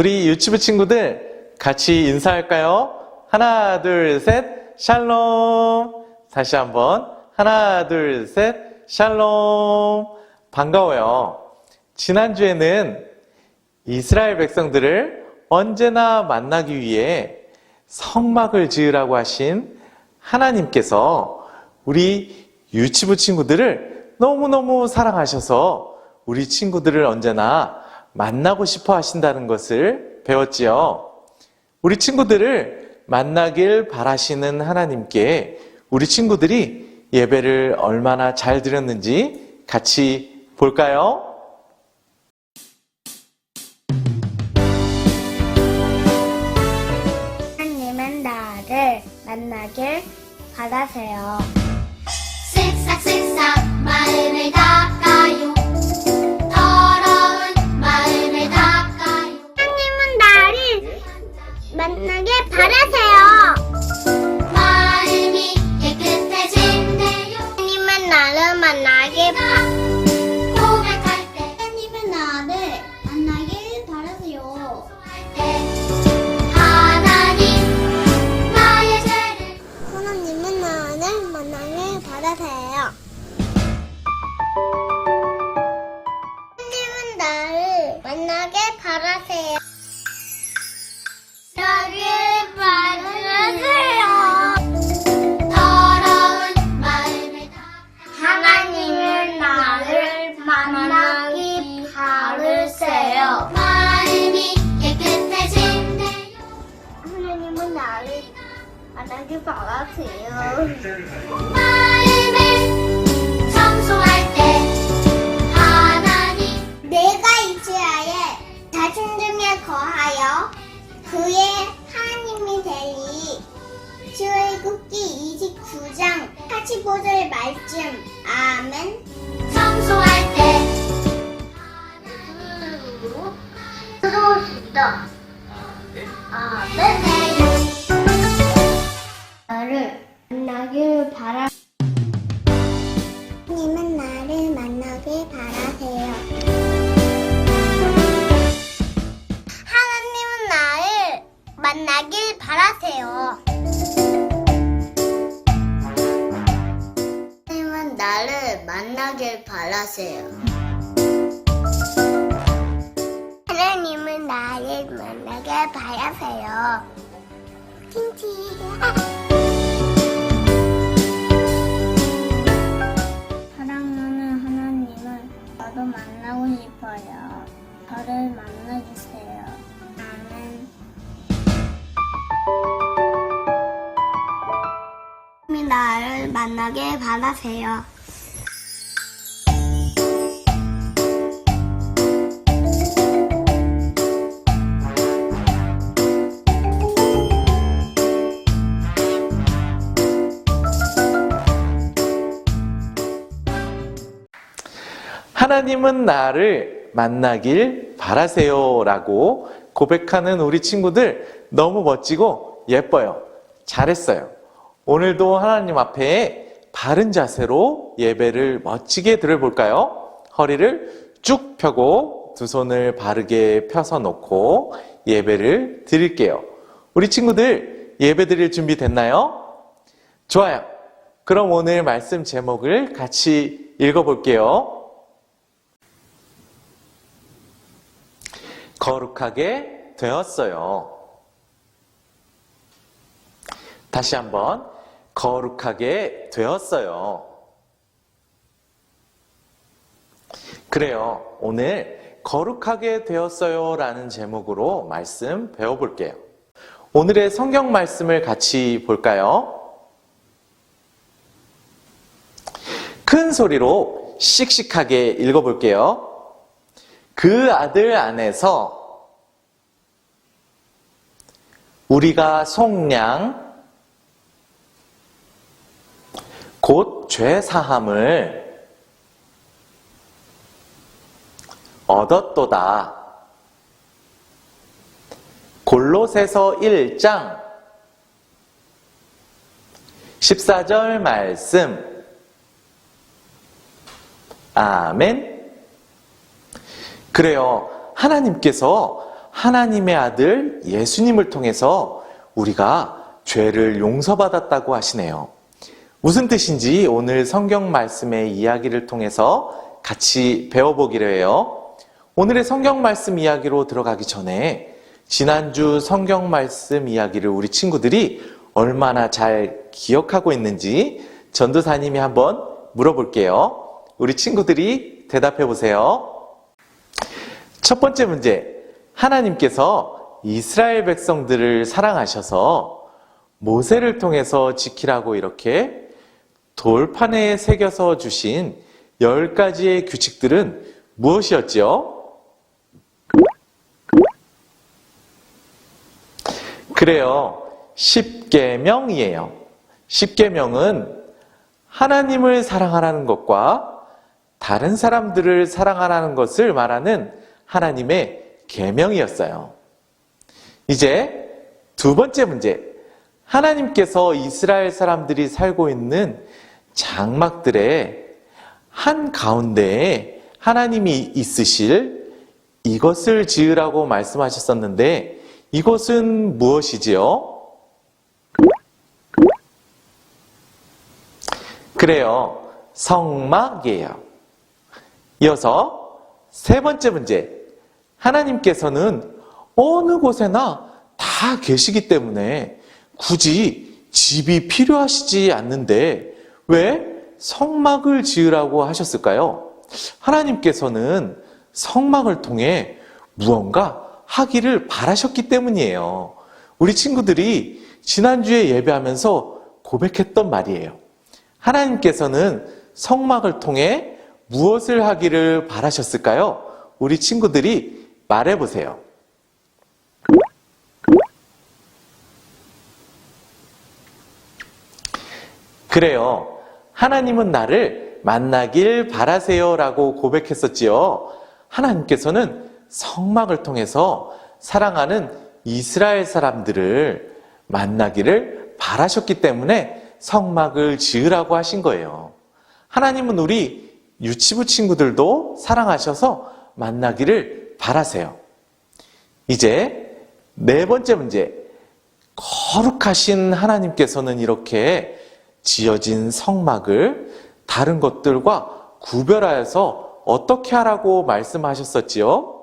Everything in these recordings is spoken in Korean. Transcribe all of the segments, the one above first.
우리 유치부 친구들 같이 인사할까요? 하나, 둘, 셋, 샬롬. 다시 한번. 하나, 둘, 셋, 샬롬. 반가워요. 지난주에는 이스라엘 백성들을 언제나 만나기 위해 성막을 지으라고 하신 하나님께서 우리 유치부 친구들을 너무너무 사랑하셔서 우리 친구들을 언제나 만나고 싶어 하신다는 것을 배웠지요. 우리 친구들을 만나길 바라시는 하나님께 우리 친구들이 예배를 얼마나 잘 드렸는지 같이 볼까요? 하나님은 나를 만나길 바라세요. 쓱싹쓱싹 마음을 닦아요 만나길 바라세요. 바라세요. 하나님은 나를 만나길 바라세요. 틴티. 사랑하는 하나님은 저도 만나고 싶어요. 저를 만나주세요. 아멘. 나를 만나길 바라세요. 하나님은 나를 만나길 바라세요. 라고 고백하는 우리 친구들 너무 멋지고 예뻐요. 잘했어요. 오늘도 하나님 앞에 바른 자세로 예배를 멋지게 드려볼까요? 허리를 쭉 펴고 두 손을 바르게 펴서 놓고 예배를 드릴게요. 우리 친구들 예배 드릴 준비 됐나요? 좋아요. 그럼 오늘 말씀 제목을 같이 읽어볼게요. 거룩하게 되었어요. 다시 한번 거룩하게 되었어요. 그래요. 오늘 거룩하게 되었어요 라는 제목으로 말씀 배워볼게요. 오늘의 성경 말씀을 같이 볼까요? 큰 소리로 씩씩하게 읽어볼게요. 그 아들 안에서 우리가 속량 곧 죄사함을 얻었도다. 골로새서 1장 14절 말씀. 아멘. 그래요. 하나님께서 하나님의 아들 예수님을 통해서 우리가 죄를 용서받았다고 하시네요. 무슨 뜻인지 오늘 성경 말씀의 이야기를 통해서 같이 배워보기로 해요. 오늘의 성경 말씀 이야기로 들어가기 전에 지난주 성경 말씀 이야기를 우리 친구들이 얼마나 잘 기억하고 있는지 전도사님이 한번 물어볼게요. 우리 친구들이 대답해 보세요. 첫 번째 문제. 하나님께서 이스라엘 백성들을 사랑하셔서 모세를 통해서 지키라고 이렇게 돌판에 새겨서 주신 열 가지의 규칙들은 무엇이었지요? 그래요. 십계명이에요. 십계명은 하나님을 사랑하라는 것과 다른 사람들을 사랑하라는 것을 말하는 하나님의 계명이었어요. 이제 두 번째 문제. 하나님께서 이스라엘 사람들이 살고 있는 장막들의 한 가운데에 하나님이 있으실 이것을 지으라고 말씀하셨었는데 이것은 무엇이지요? 그래요. 성막이에요. 이어서 세 번째 문제. 하나님께서는 어느 곳에나 다 계시기 때문에 굳이 집이 필요하시지 않는데 왜 성막을 지으라고 하셨을까요? 하나님께서는 성막을 통해 무언가 하기를 바라셨기 때문이에요. 우리 친구들이 지난주에 예배하면서 고백했던 말이에요. 하나님께서는 성막을 통해 무엇을 하기를 바라셨을까요? 우리 친구들이 말해보세요. 그래요. 하나님은 나를 만나길 바라세요 라고 고백했었지요. 하나님께서는 성막을 통해서 사랑하는 이스라엘 사람들을 만나기를 바라셨기 때문에 성막을 지으라고 하신 거예요. 하나님은 우리 유치부 친구들도 사랑하셔서 만나기를 바라세요. 이제 네 번째 문제. 거룩하신 하나님께서는 이렇게 지어진 성막을 다른 것들과 구별하여서 어떻게 하라고 말씀하셨었지요?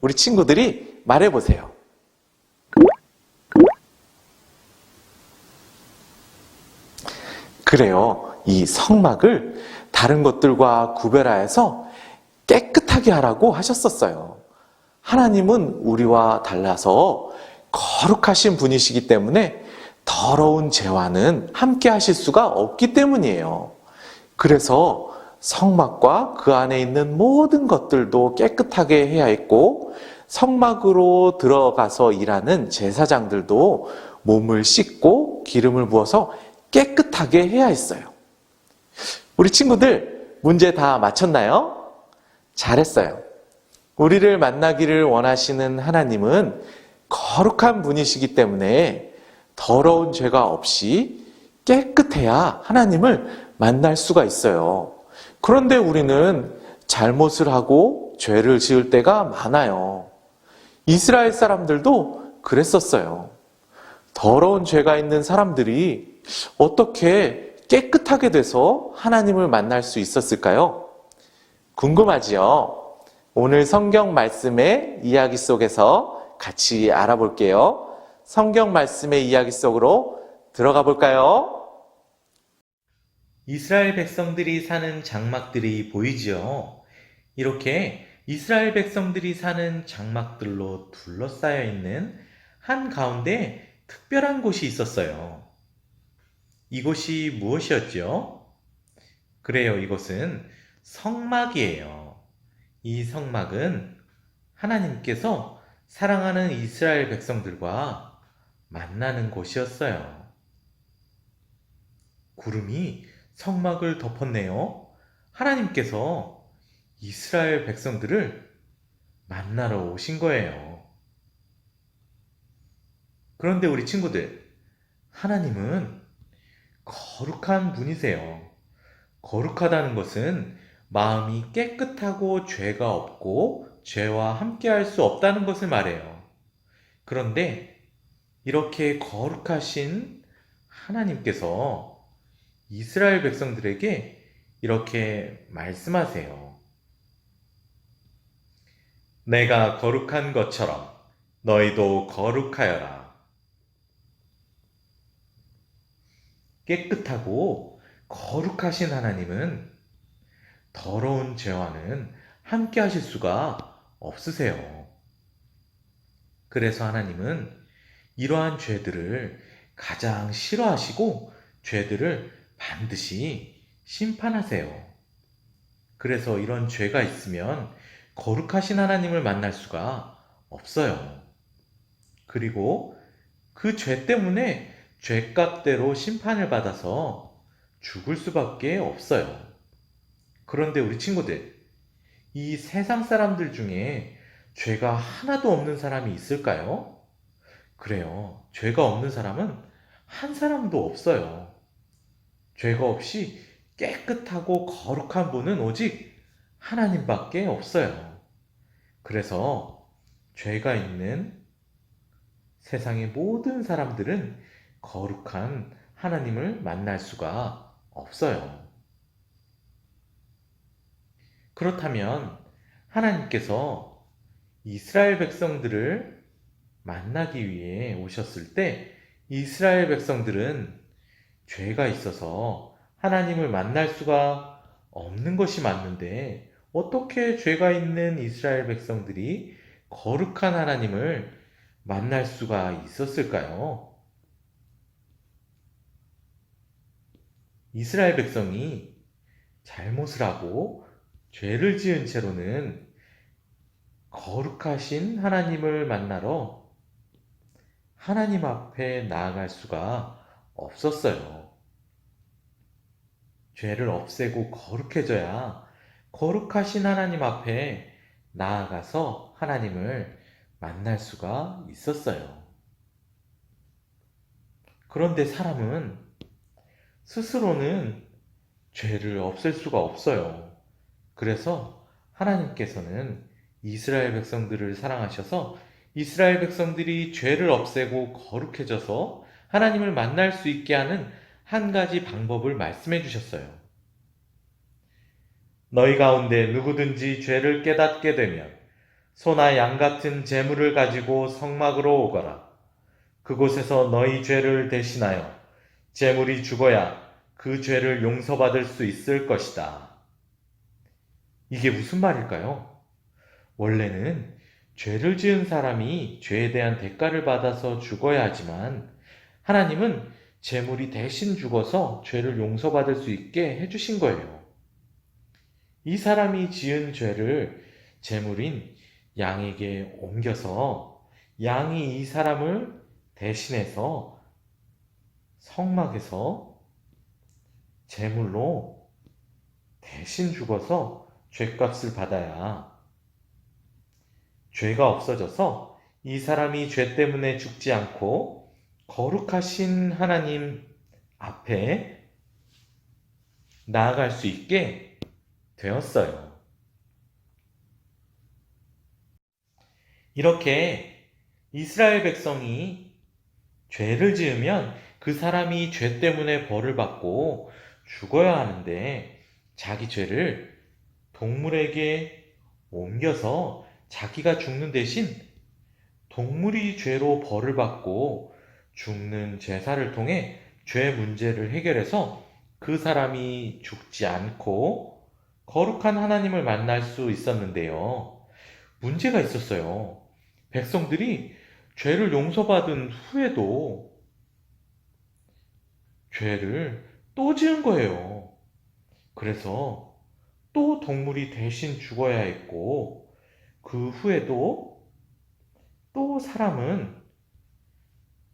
우리 친구들이 말해보세요. 그래요. 이 성막을 다른 것들과 구별하여서 깨끗하게 하라고 하셨었어요. 하나님은 우리와 달라서 거룩하신 분이시기 때문에 더러운 죄와는 함께 하실 수가 없기 때문이에요. 그래서 성막과 그 안에 있는 모든 것들도 깨끗하게 해야 했고, 성막으로 들어가서 일하는 제사장들도 몸을 씻고 기름을 부어서 깨끗하게 해야 했어요. 우리 친구들 문제 다 맞췄나요? 잘했어요. 우리를 만나기를 원하시는 하나님은 거룩한 분이시기 때문에 더러운 죄가 없이 깨끗해야 하나님을 만날 수가 있어요. 그런데 우리는 잘못을 하고 죄를 지을 때가 많아요. 이스라엘 사람들도 그랬었어요. 더러운 죄가 있는 사람들이 어떻게 깨끗하게 돼서 하나님을 만날 수 있었을까요? 궁금하지요? 오늘 성경 말씀의 이야기 속에서 같이 알아볼게요. 성경 말씀의 이야기 속으로 들어가 볼까요? 이스라엘 백성들이 사는 장막들이 보이지요. 이렇게 이스라엘 백성들이 사는 장막들로 둘러싸여 있는 한 가운데 특별한 곳이 있었어요. 이곳이 무엇이었죠? 그래요, 이곳은 성막이에요. 이 성막은 하나님께서 사랑하는 이스라엘 백성들과 만나는 곳이었어요. 구름이 성막을 덮었네요. 하나님께서 이스라엘 백성들을 만나러 오신 거예요. 그런데 우리 친구들, 하나님은 거룩한 분이세요. 거룩하다는 것은 마음이 깨끗하고 죄가 없고 죄와 함께할 수 없다는 것을 말해요. 그런데 이렇게 거룩하신 하나님께서 이스라엘 백성들에게 이렇게 말씀하세요. 내가 거룩한 것처럼 너희도 거룩하여라. 깨끗하고 거룩하신 하나님은 더러운 죄와는 함께 하실 수가 없으세요. 그래서 하나님은 이러한 죄들을 가장 싫어하시고 죄들을 반드시 심판하세요. 그래서 이런 죄가 있으면 거룩하신 하나님을 만날 수가 없어요. 그리고 그 죄 때문에 죄값대로 심판을 받아서 죽을 수밖에 없어요. 그런데 우리 친구들, 이 세상 사람들 중에 죄가 하나도 없는 사람이 있을까요? 그래요. 죄가 없는 사람은 한 사람도 없어요. 죄가 없이 깨끗하고 거룩한 분은 오직 하나님밖에 없어요. 그래서 죄가 있는 세상의 모든 사람들은 거룩한 하나님을 만날 수가 없어요. 그렇다면 하나님께서 이스라엘 백성들을 만나기 위해 오셨을 때 이스라엘 백성들은 죄가 있어서 하나님을 만날 수가 없는 것이 맞는데 어떻게 죄가 있는 이스라엘 백성들이 거룩한 하나님을 만날 수가 있었을까요? 이스라엘 백성이 잘못을 하고 죄를 지은 채로는 거룩하신 하나님을 만나러 하나님 앞에 나아갈 수가 없었어요. 죄를 없애고 거룩해져야 거룩하신 하나님 앞에 나아가서 하나님을 만날 수가 있었어요. 그런데 사람은 스스로는 죄를 없앨 수가 없어요. 그래서 하나님께서는 이스라엘 백성들을 사랑하셔서 이스라엘 백성들이 죄를 없애고 거룩해져서 하나님을 만날 수 있게 하는 한 가지 방법을 말씀해 주셨어요. 너희 가운데 누구든지 죄를 깨닫게 되면 소나 양 같은 재물을 가지고 성막으로 오거라. 그곳에서 너희 죄를 대신하여 재물이 죽어야 그 죄를 용서받을 수 있을 것이다. 이게 무슨 말일까요? 원래는 죄를 지은 사람이 죄에 대한 대가를 받아서 죽어야 하지만 하나님은 재물이 대신 죽어서 죄를 용서받을 수 있게 해주신 거예요. 이 사람이 지은 죄를 재물인 양에게 옮겨서 양이 이 사람을 대신해서 성막에서 제물로 대신 죽어서 죄값을 받아야 죄가 없어져서 이 사람이 죄 때문에 죽지 않고 거룩하신 하나님 앞에 나아갈 수 있게 되었어요. 이렇게 이스라엘 백성이 죄를 지으면 그 사람이 죄 때문에 벌을 받고 죽어야 하는데 자기 죄를 동물에게 옮겨서 자기가 죽는 대신 동물이 죄로 벌을 받고 죽는 제사를 통해 죄 문제를 해결해서 그 사람이 죽지 않고 거룩한 하나님을 만날 수 있었는데요. 문제가 있었어요. 백성들이 죄를 용서받은 후에도 죄를 또 지은 거예요. 그래서 또 동물이 대신 죽어야 했고, 그 후에도 또 사람은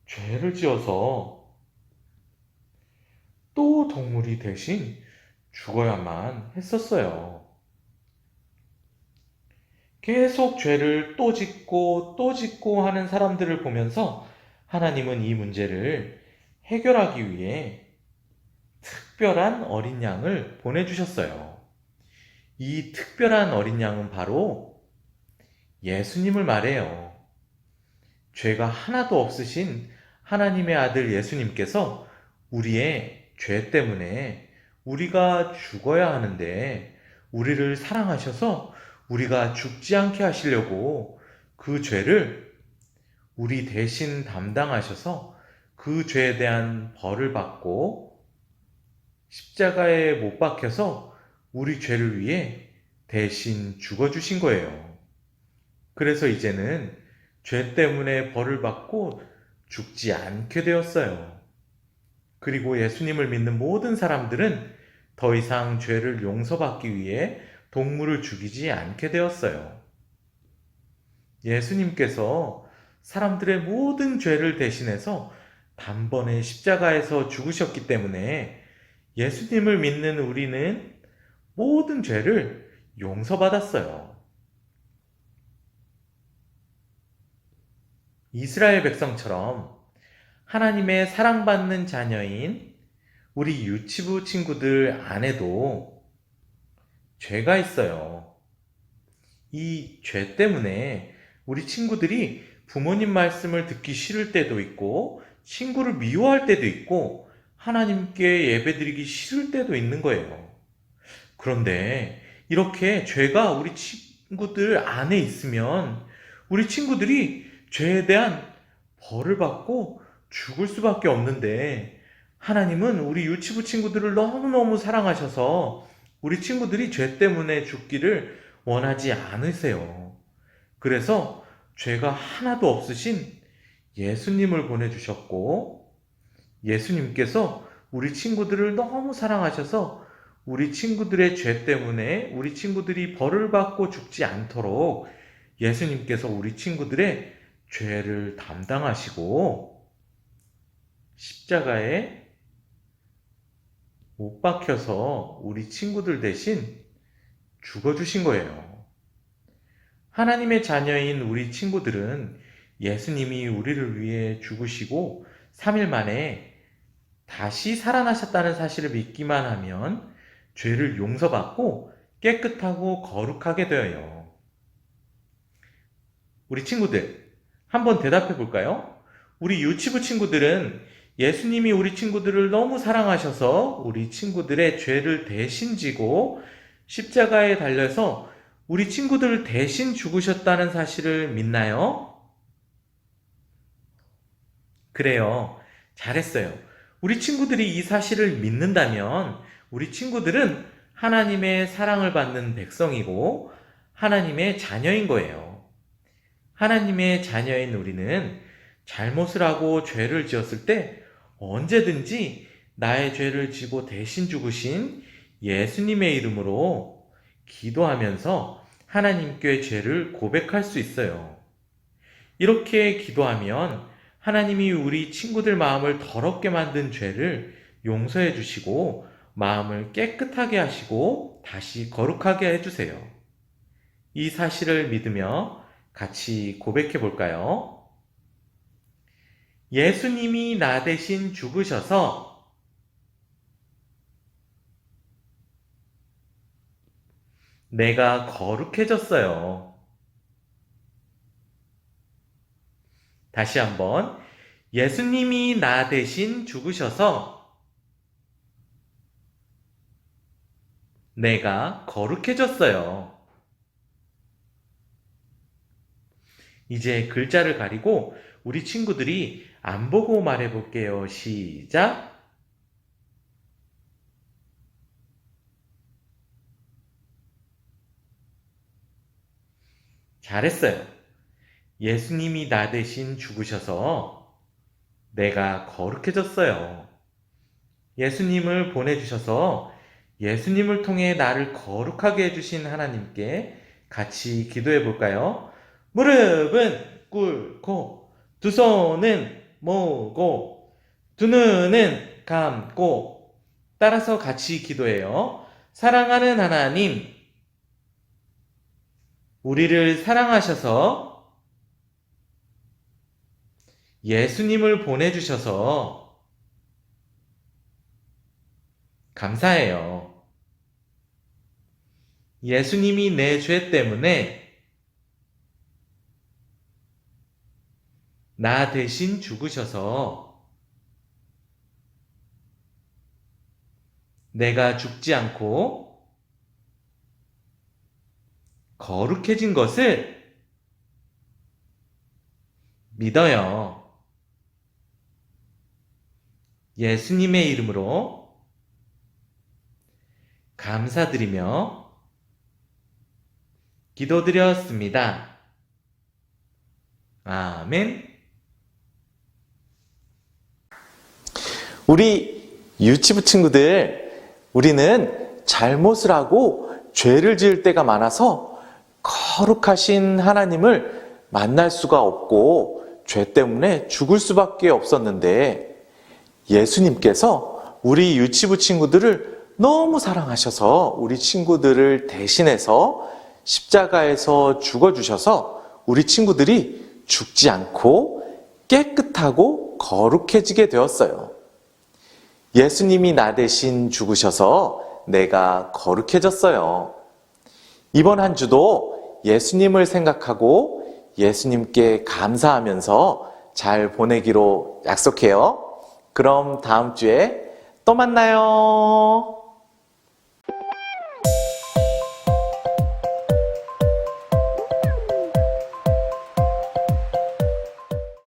죄를 지어서 또 동물이 대신 죽어야만 했었어요. 계속 죄를 또 짓고 또 짓고 하는 사람들을 보면서 하나님은 이 문제를 해결하기 위해 특별한 어린 양을 보내주셨어요. 이 특별한 어린 양은 바로 예수님을 말해요. 죄가 하나도 없으신 하나님의 아들 예수님께서 우리의 죄 때문에 우리가 죽어야 하는데 우리를 사랑하셔서 우리가 죽지 않게 하시려고 그 죄를 우리 대신 담당하셔서 그 죄에 대한 벌을 받고 십자가에 못 박혀서 우리 죄를 위해 대신 죽어주신 거예요. 그래서 이제는 죄 때문에 벌을 받고 죽지 않게 되었어요. 그리고 예수님을 믿는 모든 사람들은 더 이상 죄를 용서받기 위해 동물을 죽이지 않게 되었어요. 예수님께서 사람들의 모든 죄를 대신해서 단번에 십자가에서 죽으셨기 때문에 예수님을 믿는 우리는 모든 죄를 용서받았어요. 이스라엘 백성처럼 하나님의 사랑받는 자녀인 우리 유치부 친구들 안에도 죄가 있어요. 이 죄 때문에 우리 친구들이 부모님 말씀을 듣기 싫을 때도 있고, 친구를 미워할 때도 있고, 하나님께 예배드리기 싫을 때도 있는 거예요. 그런데 이렇게 죄가 우리 친구들 안에 있으면 우리 친구들이 죄에 대한 벌을 받고 죽을 수밖에 없는데 하나님은 우리 유치부 친구들을 너무너무 사랑하셔서 우리 친구들이 죄 때문에 죽기를 원하지 않으세요. 그래서 죄가 하나도 없으신 예수님을 보내주셨고 예수님께서 우리 친구들을 너무 사랑하셔서 우리 친구들의 죄 때문에 우리 친구들이 벌을 받고 죽지 않도록 예수님께서 우리 친구들의 죄를 담당하시고 십자가에 못 박혀서 우리 친구들 대신 죽어주신 거예요. 하나님의 자녀인 우리 친구들은 예수님이 우리를 위해 죽으시고 3일 만에 다시 살아나셨다는 사실을 믿기만 하면 죄를 용서받고 깨끗하고 거룩하게 되어요. 우리 친구들, 한번 대답해 볼까요? 우리 유치부 친구들은 예수님이 우리 친구들을 너무 사랑하셔서 우리 친구들의 죄를 대신 지고 십자가에 달려서 우리 친구들을 대신 죽으셨다는 사실을 믿나요? 그래요. 잘했어요. 우리 친구들이 이 사실을 믿는다면 우리 친구들은 하나님의 사랑을 받는 백성이고 하나님의 자녀인 거예요. 하나님의 자녀인 우리는 잘못을 하고 죄를 지었을 때 언제든지 나의 죄를 지고 대신 죽으신 예수님의 이름으로 기도하면서 하나님께 죄를 고백할 수 있어요. 이렇게 기도하면 하나님이 우리 친구들 마음을 더럽게 만든 죄를 용서해 주시고 마음을 깨끗하게 하시고 다시 거룩하게 해주세요. 이 사실을 믿으며 같이 고백해 볼까요? 예수님이 나 대신 죽으셔서 내가 거룩해졌어요. 다시 한번 예수님이 나 대신 죽으셔서 내가 거룩해졌어요. 이제 글자를 가리고 우리 친구들이 안 보고 말해 볼게요. 시작. 잘했어요. 예수님이 나 대신 죽으셔서 내가 거룩해졌어요. 예수님을 보내주셔서 예수님을 통해 나를 거룩하게 해주신 하나님께 같이 기도해 볼까요? 무릎은 꿇고, 두 손은 모으고, 두 눈은 감고, 따라서 같이 기도해요. 사랑하는 하나님, 우리를 사랑하셔서 예수님을 보내주셔서 감사해요. 예수님이 내 죄 때문에 나 대신 죽으셔서 내가 죽지 않고 거룩해진 것을 믿어요. 예수님의 이름으로 감사드리며 기도드렸습니다. 아멘. 우리 유치부 친구들, 우리는 잘못을 하고 죄를 지을 때가 많아서 거룩하신 하나님을 만날 수가 없고 죄 때문에 죽을 수밖에 없었는데 예수님께서 우리 유치부 친구들을 너무 사랑하셔서 우리 친구들을 대신해서 십자가에서 죽어주셔서 우리 친구들이 죽지 않고 깨끗하고 거룩해지게 되었어요. 예수님이 나 대신 죽으셔서 내가 거룩해졌어요. 이번 한 주도 예수님을 생각하고 예수님께 감사하면서 잘 보내기로 약속해요. 그럼 다음 주에 또 만나요.